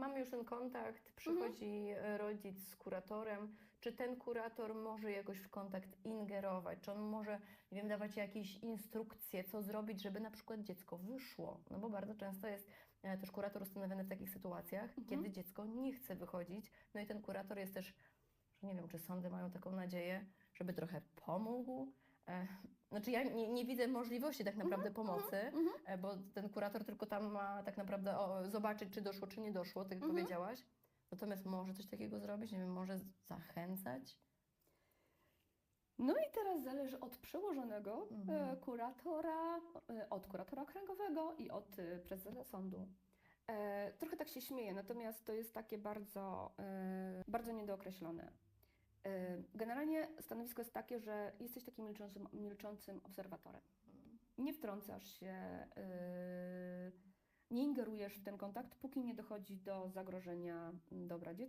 mamy już ten kontakt, przychodzi e, rodzic z kuratorem, czy ten kurator może jakoś w kontakt ingerować, czy on może, nie wiem, dawać jakieś instrukcje, co zrobić, żeby na przykład dziecko wyszło, no bo bardzo często jest e, też kurator ustanowiony w takich sytuacjach, kiedy dziecko nie chce wychodzić, no i ten kurator jest też, że nie wiem, czy sądy mają taką nadzieję, żeby trochę pomógł, Znaczy ja nie, nie widzę możliwości tak naprawdę pomocy, e, bo ten kurator tylko tam ma tak naprawdę o, zobaczyć, czy doszło, czy nie doszło, tak jak powiedziałaś. Natomiast może coś takiego zrobić, nie wiem, może zachęcać. No i teraz zależy od przełożonego e, kuratora, e, od kuratora okręgowego i od e, prezesa sądu. E, trochę tak się śmieję, natomiast to jest takie bardzo, e, bardzo niedookreślone. E, generalnie stanowisko jest takie, że jesteś takim milczącym, milczącym obserwatorem. Nie wtrącasz się, e, nie ingerujesz w ten kontakt, póki nie dochodzi do zagrożenia dobra dziecka.